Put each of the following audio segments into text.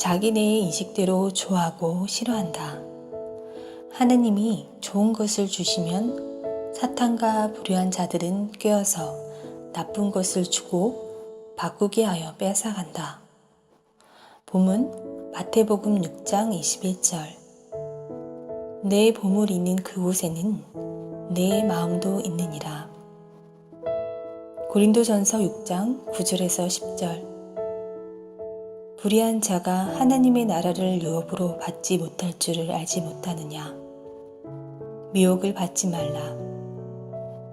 자기네의 인식대로 좋아하고 싫어한다. 하느님이 좋은 것을 주시면 사탄과 불의한 자들은 꿰어서 나쁜 것을 주고 바꾸게 하여 뺏어간다. 봄은 마태복음 6장 21절. 내 보물이 있는 그곳에는 내 마음도 있느니라. 고린도전서 6장 9절에서 10절. 불의한 자가 하나님의 나라를 유업으로 받지 못할 줄을 알지 못하느냐. 미혹을 받지 말라.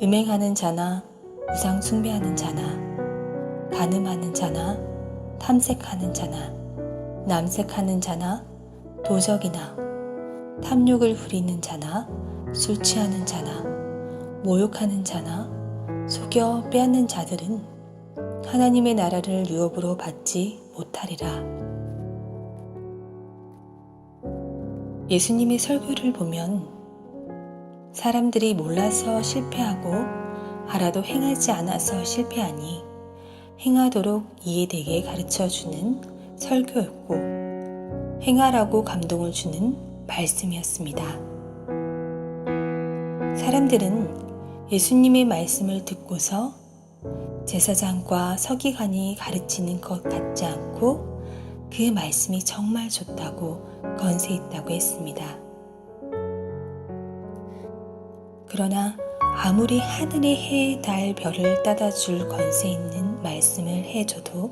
음행하는 자나 우상 숭배하는 자나 간음하는 자나 탐색하는 자나 남색하는 자나 도적이나 탐욕을 부리는 자나 술 취하는 자나 모욕하는 자나 속여 빼앗는 자들은 하나님의 나라를 유업으로 받지 못하리라. 예수님의 설교를 보면 사람들이 몰라서 실패하고 알아도 행하지 않아서 실패하니 행하도록 이해되게 가르쳐 주는 설교였고 행하라고 감동을 주는 말씀이었습니다. 사람들은 예수님의 말씀을 듣고서 제사장과 서기관이 가르치는 것 같지 않고 그 말씀이 정말 좋다고 건세 있다고 했습니다. 그러나 아무리 하늘의 해, 달, 별을 따다 줄 건세 있는 말씀을 해줘도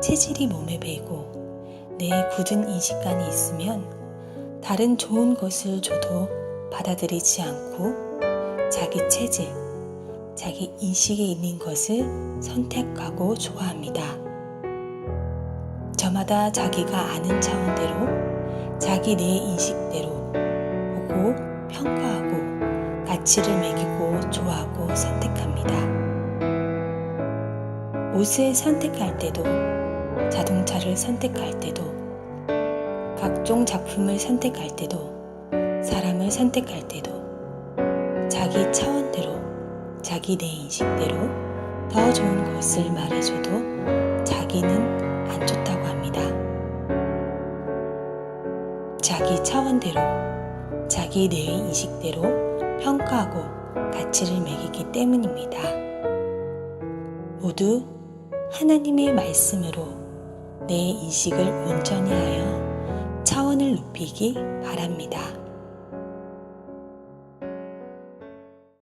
체질이 몸에 배고 내 굳은 인식관이 있으면 다른 좋은 것을 줘도 받아들이지 않고 자기 체질, 자기 인식에 있는 것을 선택하고 좋아합니다. 저마다 자기가 아는 차원대로 자기 내 인식대로 보고 평가하고 가치를 매기고 좋아하고 선택합니다. 옷을 선택할 때도 자동차를 선택할 때도 각종 작품을 선택할 때도 사람을 선택할 때도 자기 차원대로 자기 내 인식대로 더 좋은 것을 말해줘도 자기는 안 좋다고 합니다. 자기 차원대로 자기 내 인식대로 평가하고 가치를 매기기 때문입니다. 모두 하나님의 말씀으로 내 인식을 온전히 하여 차원을 높이기 바랍니다.